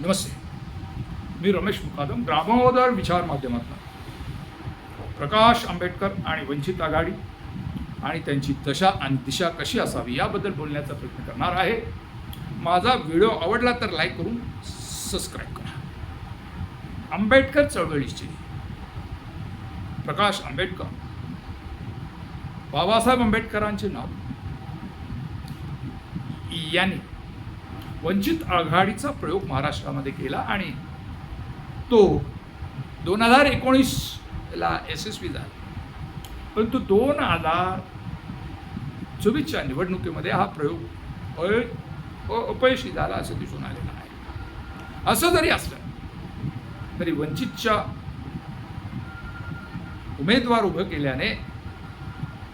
नमस्ते. मी रमेश मुकादम ग्रामोदर विचार माध्यमातून. प्रकाश आंबेडकर आणि वंचित आघाडी आणि त्यांची दशा आणि दिशा कशी असावी याबद्दल बोलण्याचा प्रयत्न करणार आहे. माझा व्हिडिओ आवडला तर लाईक करून सबस्क्राईब करा. आंबेडकर चळवळीची. प्रकाश आंबेडकर. बाबासाहेब आंबेडकरांचे नाव. यांनी वंचित आघाडीचा प्रयोग महाराष्ट्रामध्ये केला आणि तो दोन हजार एकोणीसला यशस्वी झाला. परंतु दोन हजार चोवीसच्या निवडणुकीमध्ये हा प्रयोग अय अपयशी झाला असं दिसून आलेलं आहे. असं जरी असलं तरी वंचितच्या उमेदवार उभं केल्याने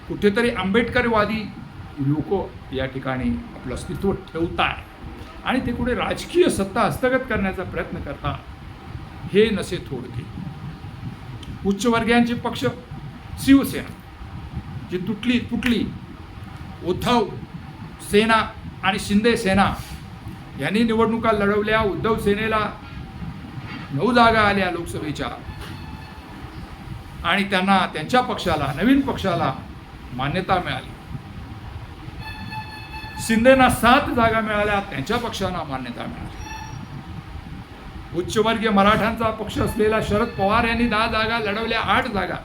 कुठेतरी आंबेडकरवादी लोक या ठिकाणी आपलं अस्तित्व ठेवतात आणि ते कुठे राजकीय सत्ता हस्तगत करण्याचा प्रयत्न करतात हे नसे थोडके. उच्चवर्गीयांचे पक्ष शिवसेना जी तुटली तुटली उद्धव सेना आणि शिंदे सेना यांनी निवडणुका लढवल्या उद्धव सेनेला नऊ जागा आल्या लोकसभेच्या. आणि त्यांना त्यांच्या पक्षाला नवीन पक्षाला मान्यता मिळाली. शिंदेना सात जागा मिळाल्या त्यांच्या पक्षांना मान्यता मिळाली. उच्चवर्गीय मराठ्यांचा पक्ष असलेला शरद पवार यांनी दहा जागा लढवल्या आठ जागा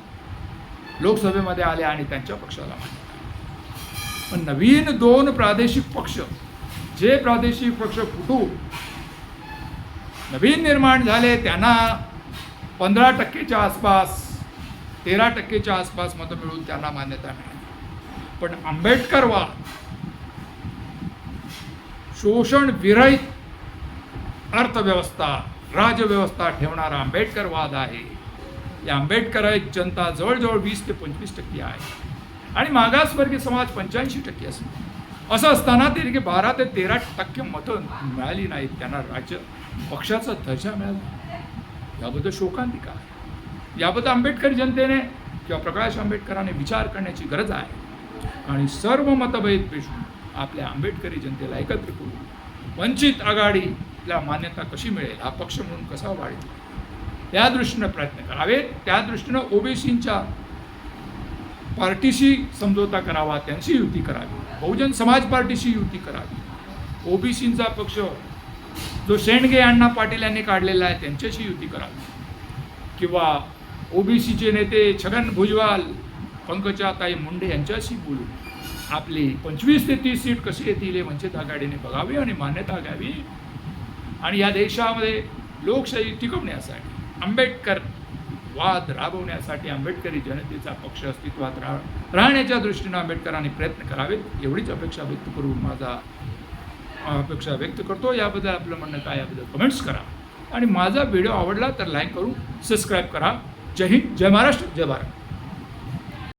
लोकसभेमध्ये आल्या आणि त्यांच्या पक्षाला मान्यता पण नवीन दोन प्रादेशिक पक्ष जे प्रादेशिक पक्ष फुटू नवीन निर्माण झाले त्यांना पंधरा टक्केच्या आसपास तेरा टक्केच्या आसपास मतं मिळून त्यांना मान्यता मिळाली. पण आंबेडकरवाद शोषण विरहित अर्थव्यवस्था राजव्यवस्था ठेवणारा आंबेडकरवाद आहे. या आंबेडकर जनता जवळजवळ वीस ते पंचवीस टक्के आहे. आणि मागासवर्गीय समाज पंच्याऐंशी टक्के असेल. असं असताना ते बारा ते तेरा टक्के मतं मिळाली नाहीत. त्यांना राज्य पक्षाचा दर्जा मिळाला याबद्दल शोकांतिका आहे. याबद्दल आंबेडकर जनतेने किंवा प्रकाश आंबेडकरांनी विचार करण्याची गरज आहे. आणि सर्व मतभेद पेशून आपल्या आंबेडकरी जनतेला एकत्र करून वंचित आघाडीला मान्यता कशी मिळेल हा पक्ष म्हणून कसा वाढेल? या दृष्टीनं प्रयत्न करावेत त्या दृष्टीनं ओबीसींच्या पार्टीशी समझोता करावा त्यांची युती करावी बहुजन समाज पार्टीशी युती करावी. ओबीसींचा पक्ष जो शेंडगे अण्णा पाटील यांनी काढलेला आहे त्यांच्याशी युती करावी. किंवा ओबीसीचे नेते छगन भुजवाल पंकजाताई मुंडे यांच्याशी बोलू. आपली पंचवीस ते तीस सीट कशी येतील हे वंचित आघाडीने बघावी आणि मान्यता घ्यावी. आणि या देशामध्ये लोकशाही टिकवण्यासाठी आंबेडकर वाद राबवण्यासाठी आंबेडकरी जनतेचा पक्ष अस्तित्वात रा राहण्याच्या दृष्टीनं आंबेडकरांनी प्रयत्न करावेत एवढीच अपेक्षा व्यक्त करून माझा अपेक्षा व्यक्त करतो. याबद्दल आपलं म्हणणं काय याबद्दल कमेंट्स करा. आणि माझा व्हिडिओ आवडला तर लाईक करून सबस्क्राईब करा. जय हिंद जय महाराष्ट्र जय भारत.